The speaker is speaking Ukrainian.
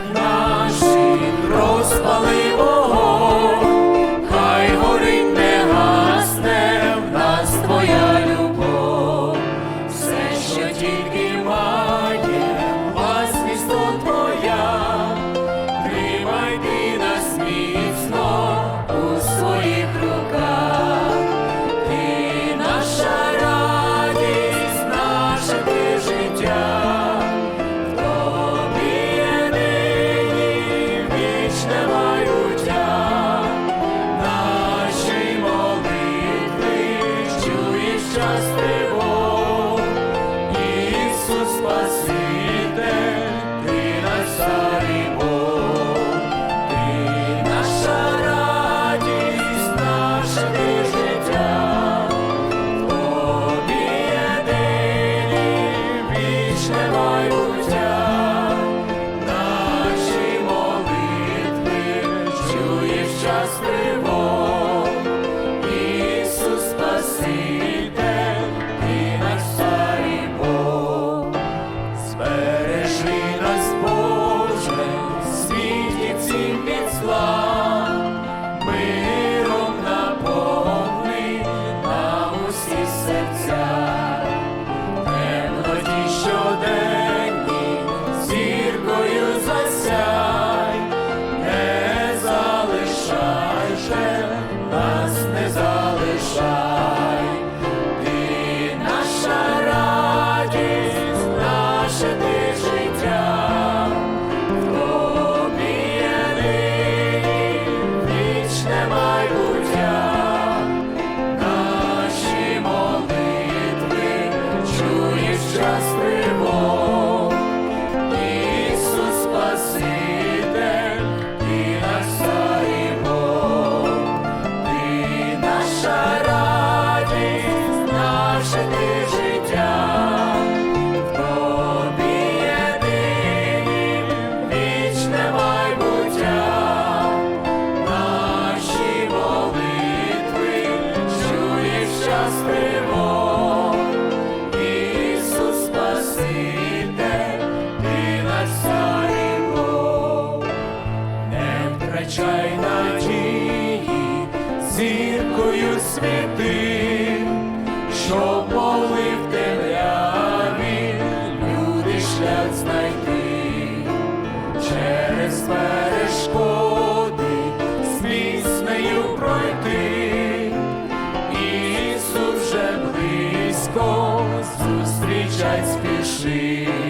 and. спаси. сьогоденні засяй, не залишай нас. прожити життя, тобі вічне майбуття, наші молитви чує щастиво, Ісус Спаситель, ти не втрачай надії, зіркою світи. через перешкоди сміснею пройти, Ісус близько зустрічай спіши.